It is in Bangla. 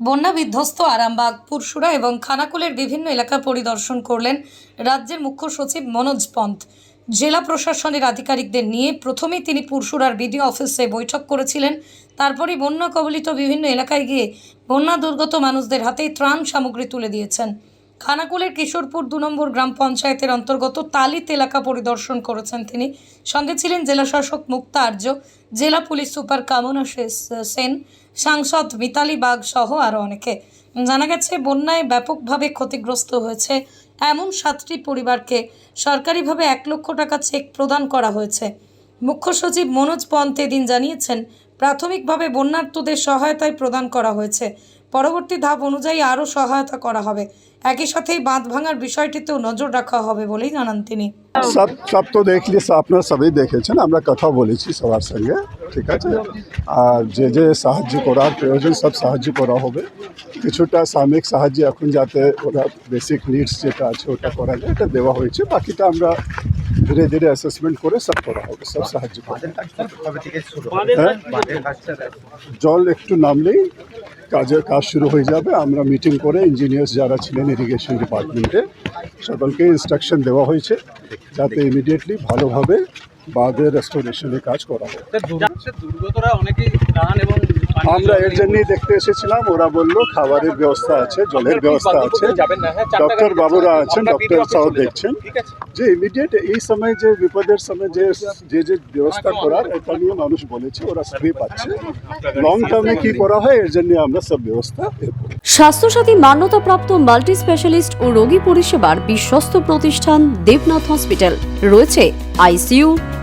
বন্যা বিধ্বস্ত আরামবাগ পুরসুরা এবং খানাকুলের বিভিন্ন এলাকা পরিদর্শন করলেন রাজ্যের মুখ্য সচিব মনোজ পন্থ। জেলা প্রশাসনের আধিকারিকদের নিয়ে প্রথমেই তিনি পুরসুরার বিডিও অফিসে বৈঠক করেছিলেন, তারপরই বন্যা কবলিত বিভিন্ন এলাকায় গিয়ে বন্যা দুর্গত মানুষদের হাতেই ত্রাণ সামগ্রী তুলে দিয়েছেন। খানাকুলের কিশোরপুর দু নম্বর গ্রাম পঞ্চায়েতের অন্তর্গত তালিত এলাকা পরিদর্শন করেছেন তিনি। সঙ্গে ছিলেন জেলাশাসক মুক্তা আর্য জেলা পুলিশ সুপার কামনা সেন, সাংসদ মিতালি বাগ সহ আরও অনেকে। জানা গেছে, বন্যায় ব্যাপকভাবে ক্ষতিগ্রস্ত হয়েছে এমন সাতটি পরিবারকে সরকারিভাবে এক লক্ষ টাকা চেক প্রদান করা হয়েছে। মুখ্য সচিব মনোজ পন্থ এদিন জানিয়েছেন, প্রাথমিকভাবে বন্যার্তদের সহায়তায় প্রদান করা হয়েছে। পরবর্তী ধাপ অনুযায়ী আরও সহায়তা করা হবে। একই সাথেই বাঁধ ভাঙার বিষয়টিতেও নজর রাখা হবে বলেই জানান তিনি। সব সব তো দেখলি আপনারা সবই দেখেছেন আমরা কথা বলেছি সবার সঙ্গে ঠিক আছে? আর যে যে সাহায্য করার প্রয়োজন সব সাহায্য করা হবে। কিছুটা সাময়িক সাহায্য এখন যাতে ওরা বেসিক নিডস যেটা আছে ওটা করা যায় এটা দেওয়া হয়েছে বাকিটা আমরা ধীরে ধীরে অ্যাসেসমেন্ট করে সব করা হবে সব সাহায্য করা? হ্যাঁ? জল একটু নামলেই কাজের কাজ শুরু হয়ে যাবে। আমরা মিটিং করে ইঞ্জিনিয়ার্স যারা ছিলেন ইরিগেশন ডিপার্টমেন্টে সকলকে ইনস্ট্রাকশন দেওয়া হয়েছে যাতে ইমিডিয়েটলি ভালোভাবে বাঁধের রেস্টোরেশনের কাজ করা হয়। আমরা এর জন্যই দেখতে এসেছিলাম ওরা বলল খাবারের ব্যবস্থা আছে জলের ব্যবস্থা আছে। হ্যাঁ ডক্টর বাবুরা আছেন ডক্টর সাহেব দেখছেন। যে ইমিডিয়েট এই সময় যে বিপদের সময় যে যে যে ব্যবস্থা করার এটা নিয়ে মানুষ বলেছে ওরা সবই পাচ্ছে লং টার্মে কি করা হয় এর জন্য আমরা সব ব্যবস্থা। স্বাস্থ্যসাথী মান্যতাপ্রাপ্ত মাল্টি স্পেশালিস্ট ও রোগী পরিষেবার বিশ্বস্ত প্রতিষ্ঠান দেবনাথ হসপিটাল রয়েছে ICU